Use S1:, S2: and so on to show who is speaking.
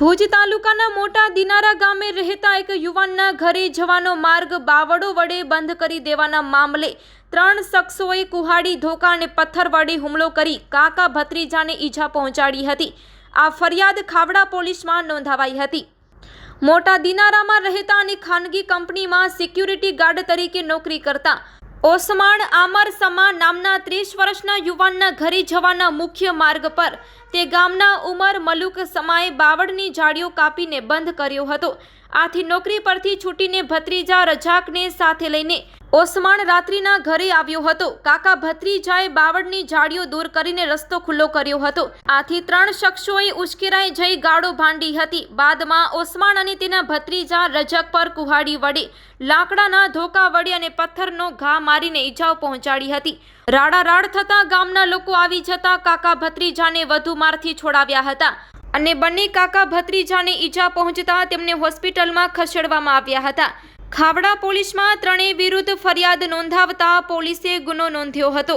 S1: ભુજ તાલુકાના મોટા દિનારા ગામે રહેતા એક યુવાનના ઘરે જવાનો માર્ગ બાવડો વડે બંધ કરી દેવાના મામલે ત્રણ શખ્સોએ કુહાડી, ધોકા અને પથ્થર વડે હુમલો કરી કાકા ભત્રીજાને ઈજા પહોંચાડી હતી. આ ફરિયાદ ખાવડા પોલીસમાં નોંધાવાઈ હતી. મોટા દિનારામાં રહેતા અને ખાનગી કંપનીમાં સિક્યુરિટી ગાર્ડ તરીકે નોકરી કરતા ઓસમાણ આમર સમા નામના ત્રીસ વર્ષના યુવાનના ઘરે જવાના મુખ્ય માર્ગ પર તે ગામના ઉમર મલુક સમાએ બાવળની જાળીઓ કાપીને બંધ કર્યો હતો. આથી નોકરી પરથી છૂટીને ભત્રીજા રજાકને સાથે લઈને ઓસમાણ રાત્રિના ઘરે આવ્યો હતો. કાકા ભત્રીજાએ બાવળની જાળીઓ દૂર કરીને રસ્તો ખુલ્લો કર્યો હતો. આથી ત્રણ શખ્સોએ ઉશ્કેરાઈ જઈ ગાળો ભાંડી હતી. બાદમાં ઓસમાણ અને તેના ભત્રીજા રજક પર કુહાડી વડે લાકડાના ધોકા વડે અને પથ્થરનો ઘા મારીને ઈજાઓ પહોંચાડી હતી. રાડા રાડ થતાં ગામના લોકો આવી જતા કાકા ભત્રીજાને વધુ મારથી છોડાવ્યા હતા. અને બંને કાકા ભત્રીજાને ઈજા પહોંચતા તેમને હોસ્પિટલમાં ખસેડવામાં આવ્યા હતા. ખાવડા પોલીસમાં ત્રણેય વિરુદ્ધ ફરિયાદ નોંધાવતા પોલીસે ગુનો નોંધ્યો હતો.